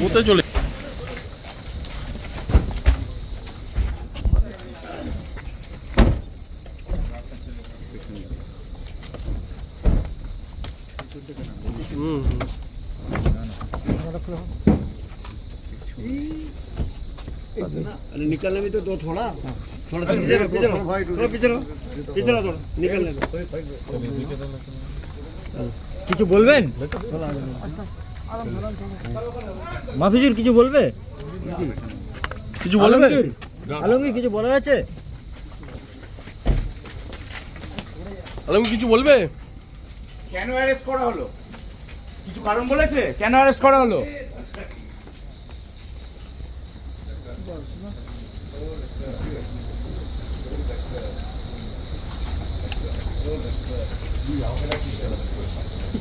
কোথায় চলে হুম হুম। अरे निकलने में तो दो थोड़ा थोड़ा सा पीछे रहो पीछे रहो थोड़ा पीछे रहो पीछे रहो थोड़ा निकलने दो কিছু বলবেন মাফিজুর কিছু বলবে কিছু বলবে আলমগীর আলমগীর কিছু বলার আছে আলম কিছু বলবে কেন অ্যারেস্ট করা হলো কিছু কারণ বলেছে কেন অ্যারেস্ট করা হলো bağlısına. Bu yavrak işte.